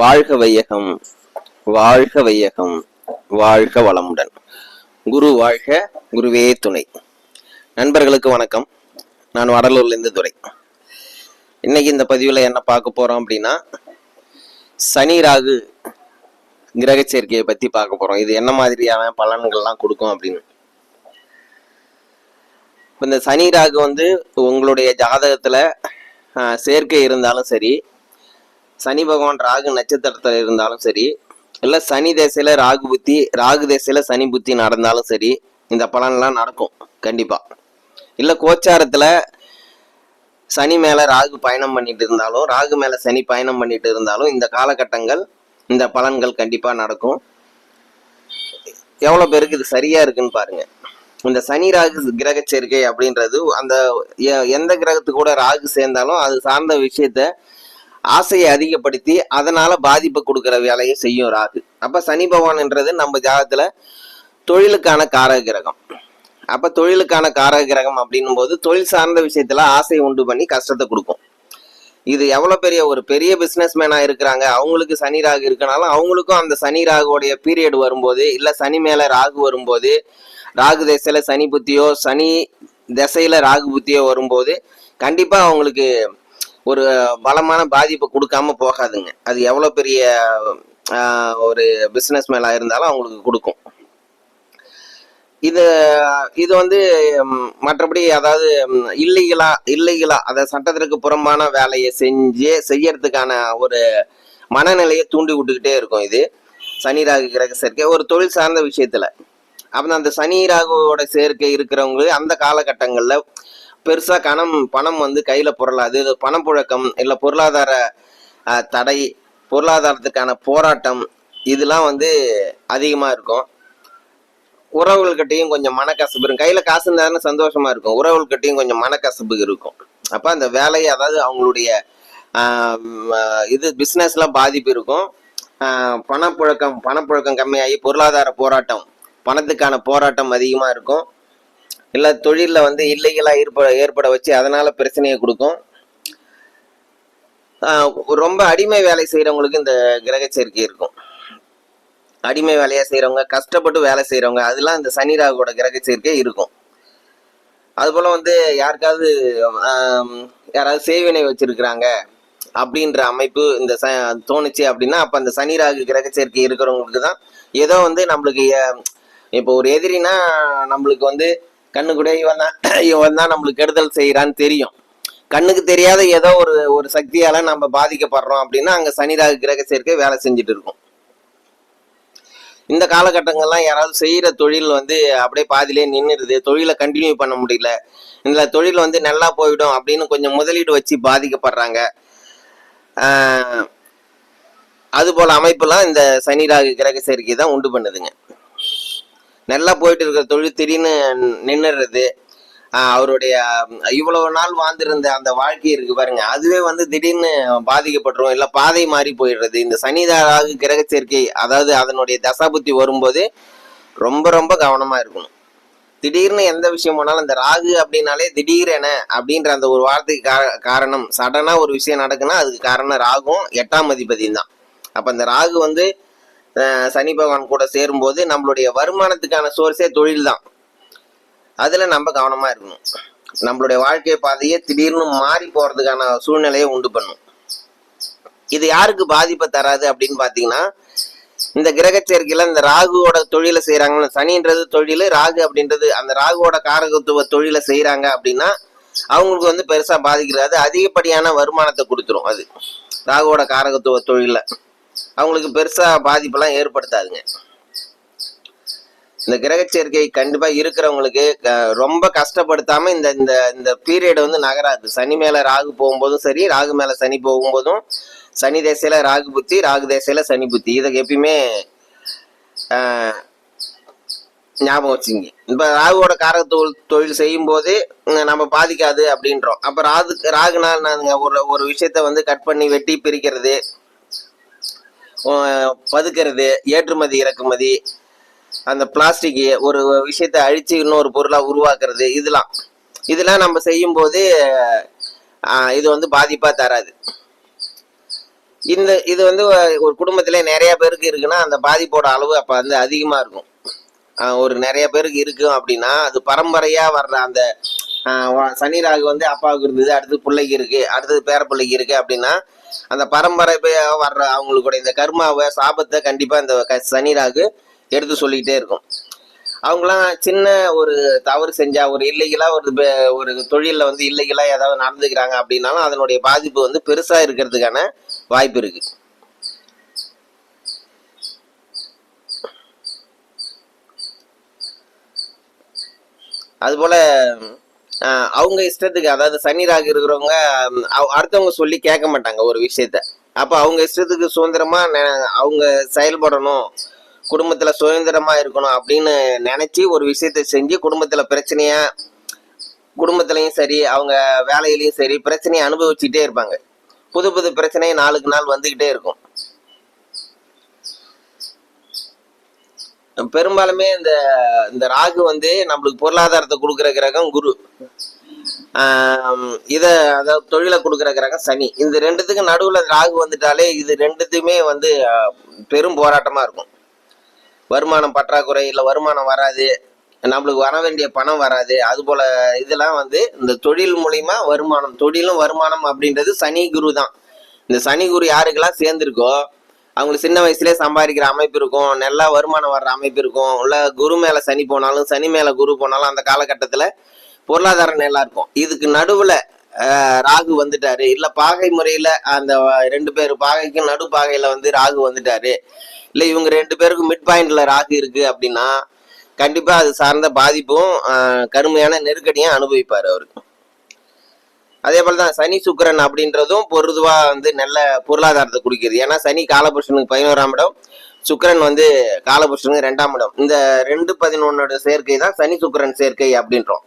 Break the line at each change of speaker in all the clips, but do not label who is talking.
வாழ்க வையகம் வாழ்க வையகம் வாழ்க வளமுடன். குரு வாழ்க குருவே துணை. நண்பர்களுக்கு வணக்கம். நான் வடலூர்லேருந்து துறை இன்னைக்கு இந்த பதிவில் என்ன பார்க்க போகிறோம் அப்படின்னா சனி ராகு கிரக சேர்க்கையை பற்றி பார்க்க போகிறோம் இது என்ன மாதிரியான பலன்கள்லாம் கொடுக்கும் அப்படின்னு. இந்த சனி ராகு வந்து உங்களுடைய ஜாதகத்தில் சேர்க்கை இருந்தாலும் சரி சனி பகவான் ராகு நட்சத்திரத்துல இருந்தாலும் சரி இல்ல சனி தேசையில் ராகு புத்தி ராகு தேசையில் சனி புத்தி நடந்தாலும் சரி இந்த பலன்லாம் நடக்கும் கண்டிப்பா. இல்ல கோச்சாரத்துல சனி மேல ராகு பயணம் பண்ணிட்டு இருந்தாலும் ராகு மேல சனி பயணம் பண்ணிட்டு இருந்தாலும் இந்த காலகட்டங்கள் இந்த பலன்கள் கண்டிப்பா நடக்கும். எவ்வளவு பேருக்கு இது சரியா இருக்குன்னு பாருங்க. இந்த சனி ராகு கிரக சேர்க்கை அப்படின்றது அந்த எ- எந்த கிரகத்து கூட ராகு சேர்ந்தாலும் அது சார்ந்த விஷயத்த ஆசையை அதிகப்படுத்தி அதனால பாதிப்பை கொடுக்கிற வேலையை செய்யும் ராகு. அப்ப சனி பகவான்ன்றது நம்ம ஜாதகத்துல தொழிலுக்கான காரக கிரகம் அப்ப தொழிலுக்கான காரக கிரகம் அப்படின்னும் போது தொழில் சார்ந்த விஷயத்துல ஆசை உண்டு பண்ணி கஷ்டத்தை கொடுக்கும். இது எவ்வளவு பெரிய ஒரு பெரிய பிசினஸ் மேனா இருக்கிறாங்க. அவங்களுக்கு சனி ராகு இருக்கனாலும் அவங்களுக்கும் அந்த சனி ராகுடைய பீரியட் வரும்போது இல்ல சனி மேல ராகு வரும்போது ராகு திசையில் சனி புத்தியோ சனி திசையில் ராகு புத்தியோ வரும்போது கண்டிப்பா அவங்களுக்கு ஒரு பலமான பாதிப்பை கொடுக்காம போகாதுங்க. அது எவ்வளோ பெரிய ஒரு பிஸ்னஸ் மேலாக இருந்தாலும் அவங்களுக்கு கொடுக்கும். இது இது வந்து மற்றபடி அதாவது இல்லீகலா இல்லீகலா அதாவது சட்டத்திற்கு புறம்பான வேலையை செஞ்சு செய்யறதுக்கான ஒரு மனநிலையை தூண்டி விட்டுக்கிட்டே இருக்கும் இது. சனி ராகு கிரக சேர்க்கை ஒரு தொழில் சார்ந்த விஷயத்துல. அப்ப அந்த சனி ராகுவோட சேர்க்கை இருக்கிறவங்க அந்த காலகட்டங்கள்ல பெருசா கணம் பணம் வந்து கையில புரளாது. இது பணப்புழக்கம் இல்ல பொருளாதார தடை பொருளாதாரத்துக்கான போராட்டம் இதெல்லாம் வந்து அதிகமா இருக்கும். உறவுகள்கிட்டயும் கொஞ்சம் மனக்கசப்பு இருக்கும். கையில காசு இருந்தாலும் சந்தோஷமா இருக்கும். உறவுகள்கிட்டையும் கொஞ்சம் மனக்கசப்பு இருக்கும். அப்ப அந்த வேலையை அதாவது அவங்களுடைய இது பிஸ்னஸ்லாம் பாதிப்பு இருக்கும். பணப்புழக்கம் பணப்புழக்கம் கம்மியாகி பொருளாதார போராட்டம் பணத்துக்கான போராட்டம் அதிகமா இருக்கும். இல்லை தொழிலில் வந்து இல்லைகளாக ஏற்பட ஏற்பட வச்சு அதனால் பிரச்சனையை கொடுக்கும். ரொம்ப அடிமை வேலை செய்கிறவங்களுக்கு இந்த கிரக சேர்க்கை இருக்கும். அடிமை வேலையாக செய்கிறவங்க கஷ்டப்பட்டு வேலை செய்கிறவங்க அதெல்லாம் இந்த சனி ராகுவோட கிரக சேர்க்கை இருக்கும். அதுபோல் வந்து யாருக்காவது யாராவது சேவினை வச்சிருக்கிறாங்க அப்படின்ற அமைப்பு இந்த ச தோணுச்சு அப்படின்னா அப்போ அந்த சனி ராகு கிரக சேர்க்கை இருக்கிறவங்களுக்கு தான் ஏதோ வந்து நம்மளுக்கு இப்போ ஒரு எதிரினா நம்மளுக்கு வந்து கண்ணு கூட இவன் தான் இவன் தான் நம்மளுக்கு கெடுதல் செய்கிறான்னு தெரியும். கண்ணுக்கு தெரியாத ஏதோ ஒரு ஒரு சக்தியால நம்ம பாதிக்கப்படுறோம் அப்படின்னா அங்க சனி ராகு கிரக சேர்க்கை வேலை செஞ்சுட்டு இருக்கும். இந்த காலகட்டங்கள்லாம் யாராவது செய்யற தொழில் வந்து அப்படியே பாதியிலே நின்றுடுது தொழிலை கண்டினியூ பண்ண முடியல. இந்த தொழில் வந்து நல்லா போயிடும் அப்படின்னு கொஞ்சம் முதலீடு வச்சு பாதிக்கப்படுறாங்க. அதுபோல் அது போல அமைப்பெல்லாம் இந்த சனி ராகு கிரக சேர்க்கை தான் உண்டு பண்ணுதுங்க. நல்லா போயிட்டு இருக்கிற தொழில் திடீர்னு நின்னுறது அவருடைய இவ்வளவு நாள் வாழ்ந்திருந்த அந்த வாழ்க்கை இருக்கு பாருங்க. அதுவே வந்து திடீர்னு பாதிக்கப்பட்டுரும். இல்ல பாதை மாறி போயிடுறது. இந்த சனிதாராக கிரக சேர்க்கை அதாவது அதனுடைய தசாபுத்தி வரும்போது ரொம்ப ரொம்ப கவனமா இருக்கணும். திடீர்னு எந்த விஷயம் போனாலும் இந்த ராகு அப்படின்னாலே திடீரென அப்படின்ற அந்த ஒரு வார்த்தைக்கு கா- காரணம். சடனாக ஒரு விஷயம் நடக்குன்னா அதுக்கு காரணம் ராகும் எட்டாம் அதிபதியும் தான். அப்போ இந்த ராகு வந்து சனி பகவான் கூட சேரும்போது நம்மளுடைய வருமானத்துக்கான சோர்ஸே தொழில் தான் அதில் நம்ம கவனமா இருக்கணும். நம்மளுடைய வாழ்க்கை பாதையே திடீர்னு மாறி போகிறதுக்கான சூழ்நிலையை உண்டு பண்ணும். இது யாருக்கு பாதிப்பை தராது அப்படின்னு பார்த்தீங்கன்னா இந்த கிரக இந்த ராகுவோட தொழிலை செய்கிறாங்கன்னு சனின்றது தொழில் ராகு அப்படின்றது அந்த ராகுவோட காரகத்துவ தொழிலை செய்கிறாங்க அப்படின்னா அவங்களுக்கு வந்து பெருசாக பாதிக்கிறது அதிகப்படியான வருமானத்தை கொடுத்துரும் அது. ராகுவோட காரகத்துவ தொழிலை. அவங்களுக்கு பெருசாக பாதிப்பெல்லாம் ஏற்படுத்தாதுங்க. இந்த கிரக சேர்க்கை கண்டிப்பாக இருக்கிறவங்களுக்கு க- ரொம்ப கஷ்டப்படுத்தாம இந்த இந்த இந்த பீரியட் வந்து நகராது. சனி மேலே ராகு போகும்போதும் சரி ராகு மேலே சனி போகும்போதும் சனி தேசையில் ராகு புத்தி ராகு தேசையில் சனி புத்தி. இதை எப்பயுமே ஞாபகம் வச்சுங்க இப்போ ராகுவோட காரக தொழில் தொழில் செய்யும் போது நம்ம பாதிக்காது அப்படின்றோம். அப்போ ராகு ராகுனால் நாங்கள் ஒரு ஒரு விஷயத்த வந்து கட் பண்ணி வெட்டி பிரிக்கிறது பதுக்கிறது ஏற்றுமதி இறக்குமதி அந்த பிளாஸ்டிக் ஒரு விஷயத்தை அழிச்சு இன்னொரு பொருளாக உருவாக்குறது இதெல்லாம். இதெல்லாம் நம்ம செய்யும் போது ஆஹ், இது வந்து பாதிப்பா தராது. இந்த இது வந்து ஒரு குடும்பத்திலே நிறைய பேருக்கு இருக்குன்னா அந்த பாதிப்போட அளவு அப்ப வந்து அதிகமா இருக்கும். ஒரு நிறைய பேருக்கு இருக்கும் அப்படின்னா அது பரம்பரையா வர்ற அந்த சனி ராகு வந்து அப்பாவுக்கு இருந்தது அடுத்து பிள்ளைக்கு இருக்கு அடுத்தது பேர பிள்ளைக்கு இருக்கு அப்படின்னா அந்த பரம்பரை வர்ற அவங்களுடைய இந்த கர்மாவை சாபத்தை கண்டிப்பா இந்த க- சனி ராகு எடுத்து சொல்லிக்கிட்டே இருக்கும். அவங்களாம் சின்ன ஒரு தவறு செஞ்சா ஒரு இல்லைகளா ஒரு ஒரு தொழிலில் வந்து இல்லைகளா ஏதாவது நடந்துக்கிறாங்க அப்படின்னாலும் அதனுடைய பாதிப்பு வந்து பெருசா இருக்கிறதுக்கான வாய்ப்பு இருக்கு. அதுபோல அவங்க இஷ்டத்துக்கு அதாவது சனி ராகு இருக்கிறவங்க அவ- அடுத்தவங்க சொல்லி கேட்க மாட்டாங்க ஒரு விஷயத்த. அப்போ அவங்க இஷ்டத்துக்கு சுதந்திரமா நெ- அவங்க செயல்படணும் குடும்பத்துல சுதந்திரமா இருக்கணும் அப்படின்னு நினைச்சு ஒரு விஷயத்த செஞ்சு குடும்பத்துல பிரச்சனையா குடும்பத்திலையும் சரி அவங்க வேலையிலையும் சரி பிரச்சனையை அனுபவிச்சுட்டே இருப்பாங்க. புது புது பிரச்சனையை நாளுக்கு நாள் வந்துக்கிட்டே இருக்கும். பெரும்பாலுமே இந்த இந்த ராகு வந்து நம்மளுக்கு பொருளாதாரத்தை கொடுக்குற கிரகம் குரு. இதை இத அதாவது தொழிலை கொடுக்குற கிரகம் சனி. இந்த ரெண்டுத்துக்கு நடுவுல ராகு வந்துட்டாலே இது ரெண்டுத்துக்குமே வந்து பெரும் போராட்டமா இருக்கும். வருமானம் பற்றாக்குறை இல்லை வருமானம் வராது. நம்மளுக்கு வர வேண்டிய பணம் வராது. அது போல இதெல்லாம் வந்து இந்த தொழில் மூலியமா வருமானம் தொழிலும் வருமானம் அப்படின்றது சனி குரு தான். இந்த சனி குரு யாருக்கெல்லாம் சேர்ந்துருக்கோ அவங்களுக்கு சின்ன வயசுலயே சம்பாதிக்கிற அமைப்பு இருக்கும். நல்லா வருமானம் வர்ற அமைப்பு இருக்கும். உள்ள குரு மேல சனி போனாலும் சனி மேல குரு போனாலும் அந்த காலகட்டத்துல பொருளாதாரம் நல்லா இருக்கும். இதுக்கு நடுவுல ராகு வந்துட்டாரு. இல்ல பாகை முறையில அந்த ரெண்டு பேர் பாகைக்கும் நடு பாகையில வந்து ராகு வந்துட்டாரு. இல்ல இவங்க ரெண்டு பேருக்கும் மிட் பாயிண்ட்ல ராகு இருக்கு அப்படின்னா கண்டிப்பா அது சார்ந்த பாதிப்பும் கடுமையான நெருக்கடியும் அனுபவிப்பாரு அவருக்கு அதே போல தான் சனி சுக்கரன் அப்படின்றதும் பொருதுவா வந்து நல்ல பொருளாதாரத்தை குடிக்கிறது ஏன்னா சனி காலபுருஷனுக்கு பதினோராம் இடம் சுக்கிரன் வந்து காலபுருஷனுக்கு ரெண்டாம் இடம். இந்த ரெண்டு பதினொன்னோட சேர்க்கை தான் சனி சுக்கரன் சேர்க்கை அப்படின்றோம்.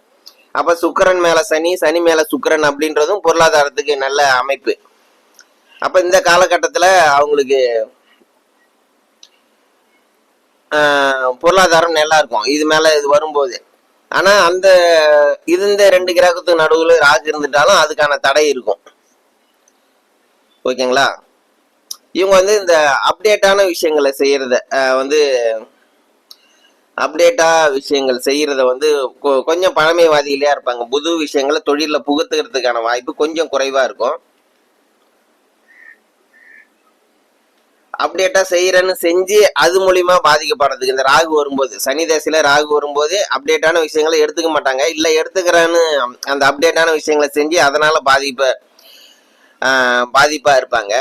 அப்ப சுக்கிரன் மேல சனி சனி மேல சுக்கரன் அப்படின்றதும் பொருளாதாரத்துக்கு நல்ல அமைப்பு. அப்ப இந்த காலகட்டத்துல அவங்களுக்கு பொருளாதாரம் நல்லா இருக்கும். இது மேல இது வரும்போது ஆனா அந்த இது ரெண்டு கிரகத்துக்கு நடுவில் ராகு இருந்துட்டாலும் அதுக்கான தடை இருக்கும். ஓகேங்களா? இவங்க வந்து இந்த அப்டேட்டான விஷயங்களை செய்யறத வந்து அப்டேட்டா விஷயங்கள் செய்யறத வந்து கொ- கொஞ்சம் பழமைவாதிகளையா இருப்பாங்க. புது விஷயங்களை தொழில புகுத்துக்கிறதுக்கான வாய்ப்பு கொஞ்சம் குறைவா இருக்கும். அப்டேட்டா செய்யறேன்னு செஞ்சு அது மூலியமா பாதிக்கப்படுறதுக்கு இந்த ராகு வரும்போது சனி தசையில ராகு வரும்போது அப்டேட்டான விஷயங்களை எடுத்துக்க மாட்டாங்க. இல்ல எடுத்துக்கிறேன்னு அந்த அப்டேட்டான விஷயங்களை செஞ்சு அதனால பாதிப்ப பாதிப்பா இருப்பாங்க.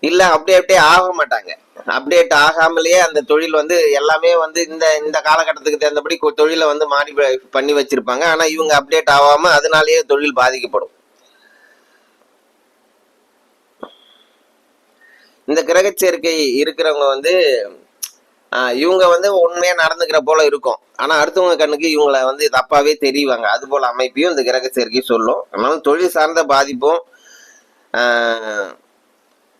இல்ல அப்படியே அப்படியே ஆக மாட்டாங்க. அப்டேட் ஆகாமலேயே அந்த தொழில் வந்து எல்லாமே வந்து இந்த இந்த காலகட்டத்துக்கு தகுந்தபடி கொ- தொழிலை வந்து மாடி பண்ணி வச்சிருப்பாங்க. ஆனா இவங்க அப்டேட் ஆகாம அதனாலேயே தொழில் பாதிக்கப்படும். இந்த கிரக சேர்க்கை இருக்கிறவங்க வந்து இவங்க வந்து உண்மையா நடந்துக்கிற போல இருக்கும். ஆனா அடுத்தவங்க கண்ணுக்கு இவங்கள வந்து தப்பாவே தெரிவாங்க. அது போல அமைப்பையும் இந்த கிரக சேர்க்கை சொல்லும். அதனால தொழில் சார்ந்த பாதிப்பும்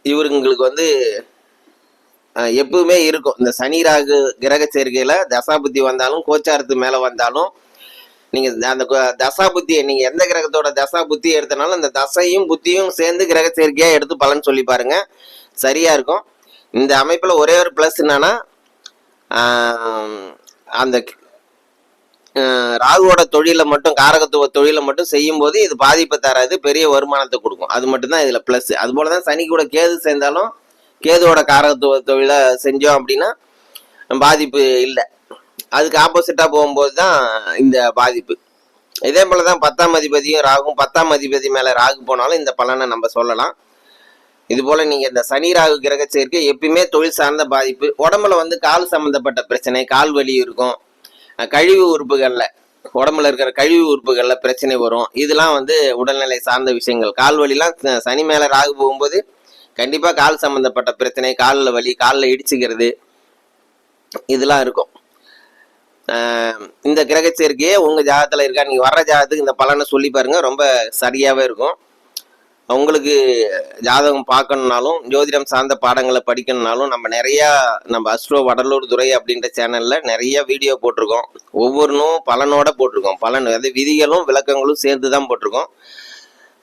இவருங்களுக்கு வந்து எப்பவுமே இருக்கும். இந்த சனி ராகு கிரக சேர்க்கையில தசாபுத்தி வந்தாலும் கோச்சாரத்து மேல வந்தாலும் நீங்க அந்த தசா புத்தியை நீங்க எந்த கிரகத்தோட தசா புத்தி எடுத்தனாலும் அந்த தசையும் புத்தியும் சேர்ந்து கிரக சேர்க்கையா எடுத்து பலன் சொல்லி பாருங்க. சரியா இருக்கும். இந்த அமைப்புல ஒரே ஒரு பிளஸ் என்னன்னா அந்த ராகுவோட தொழிலை மட்டும் காரகத்துவ தொழிலை மட்டும் செய்யும் போது இது பாதிப்பை தராது பெரிய வருமானத்தை கொடுக்கும். அது மட்டும்தான் இதில் இதுல பிளஸ் அது போல தான் சனி கூட கேது சேர்ந்தாலும் கேதுவோட காரகத்துவ தொழிலை செஞ்சோம் அப்படின்னா பாதிப்பு இல்லை. அதுக்கு ஆப்போசிட்டா போகும்போது தான் இந்த பாதிப்பு. இதே போல் தான் பத்தாம் அதிபதியும் ராகும் பத்தாம் அதிபதி மேல ராகு போனாலும் இந்த பலனை நம்ம சொல்லலாம். இது போல நீங்க இந்த சனி ராகு கிரக சேர்க்கை எப்பயுமே தொழில் சார்ந்த பாதிப்பு. உடம்புல வந்து கால் சம்பந்தப்பட்ட பிரச்சனை கால் வலி இருக்கும். கழிவு உறுப்புகள்ல உடம்புல இருக்கிற கழிவு உறுப்புகள்ல பிரச்சனை வரும். இதெல்லாம் வந்து உடல்நிலை சார்ந்த விஷயங்கள். கால் வலிலாம் ச- சனி மேல ராகு போகும்போது கண்டிப்பா கால் சம்பந்தப்பட்ட பிரச்சனை காலில் வலி காலில் இடிச்சுக்கிறது இதெல்லாம் இருக்கும். இந்த கிரக சேர்க்கையே உங்க இருக்கா? நீங்கள் வர்ற ஜாதகத்துக்கு இந்த பலனை சொல்லி பாருங்கள் ரொம்ப சரியாகவே இருக்கும். உங்களுக்கு ஜாதகம் பார்க்கணுனாலும் ஜோதிடம் சார்ந்த பாடங்களை படிக்கணுனாலும் நம்ம நிறையா நம்ம அஸ்ட்ரோ வடலூர் துறை அப்படின்ற சேனலில் நிறைய வீடியோ போட்டிருக்கோம். ஒவ்வொன்றும் பலனோட போட்டிருக்கோம். பலன் அதாவது விதிகளும் விளக்கங்களும் சேர்த்து தான் போட்டிருக்கோம்.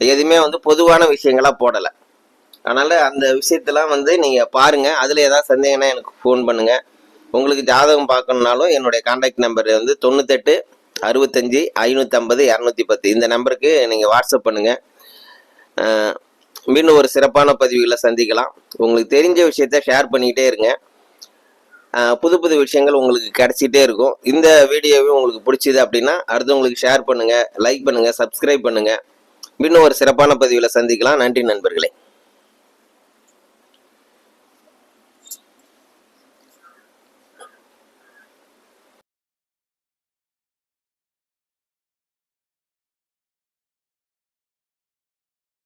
எதுவுமே வந்து பொதுவான விஷயங்களா போடலை. அதனால் அந்த விஷயத்தெல்லாம் வந்து நீங்கள் பாருங்கள் அதில் ஏதாவது சந்தேகம்னா எனக்கு ஃபோன் பண்ணுங்கள் உங்களுக்கு ஜாதகம் பார்க்கணுனாலும் என்னுடைய கான்டாக்ட் நம்பர் வந்து தொண்ணூத்தெட்டு அறுபத்தஞ்சி ஐநூற்றம்பது இரநூத்தி பத்து இந்த நம்பருக்கு நீங்கள் வாட்ஸ்அப் பண்ணுங்கள் மீண்டும் ஒரு சிறப்பான பதிவுகளை சந்திக்கலாம். உங்களுக்கு தெரிஞ்ச விஷயத்த ஷேர் பண்ணிக்கிட்டே இருங்க. புது புது விஷயங்கள் உங்களுக்கு கிடச்சிட்டே இருக்கும். இந்த வீடியோவே உங்களுக்கு பிடிச்சிது அப்படின்னா அடுத்தவங்களுக்கு ஷேர் பண்ணுங்கள் லைக் பண்ணுங்கள் சப்ஸ்கிரைப் பண்ணுங்கள் இன்னும் ஒரு சிறப்பான பதிவில் சந்திக்கலாம். நன்றி நண்பர்களே.